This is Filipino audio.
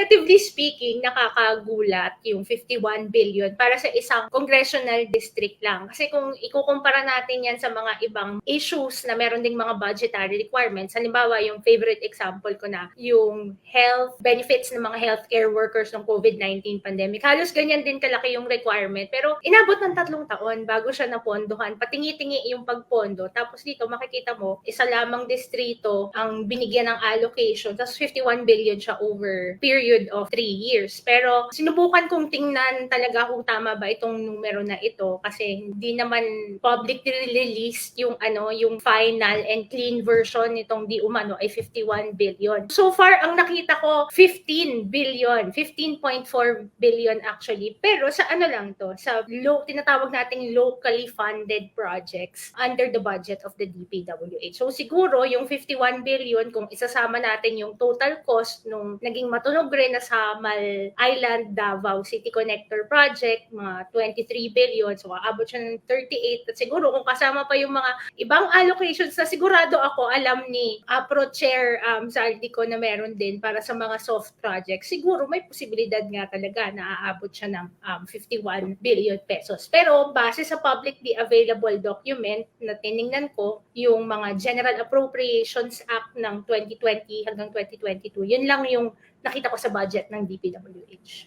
relatively speaking, nakakagulat yung 51 billion para sa isang congressional district lang. Kasi kung ikukumpara natin yan sa mga ibang issues na meron ding mga budgetary requirements, halimbawa yung favorite example ko na, yung health benefits ng mga healthcare workers ng COVID-19 pandemic. Halos ganyan din kalaki yung requirement. Pero inabot ng tatlong taon bago siya napondohan. Patingi-tingi yung pagpondo. Tapos dito makikita mo, isa lamang distrito ang binigyan ng allocation. Tapos 51 billion siya over period of 3 years. Pero sinubukan kong tingnan talaga kung tama ba itong numero na ito kasi hindi naman publicly released yung ano, yung final and clean version nitong di umano ay 51 billion. So far ang nakita ko 15 billion, 15.4 billion actually. Pero sa ano lang to, sa low tinatawag nating locally funded projects under the budget of the DPWH. So siguro yung 51 billion kung isasama natin yung total cost nung naging matunog rin na sa Mal Island Davao City Connector Project, mga 23 billion. So aabot siya ng 38 at siguro kung kasama pa yung mga ibang allocations na sigurado ako alam ni uh, Pro Chair um, Zaldico na meron din para sa mga soft projects, siguro may posibilidad nga talaga na aabot siya ng um, 51 billion pesos. Pero base sa publicly available document na tiningnan ko, yung mga General Appropriations Act ng 2020 hanggang 2022, yun lang yung nakita ko sa budget ng DPWH.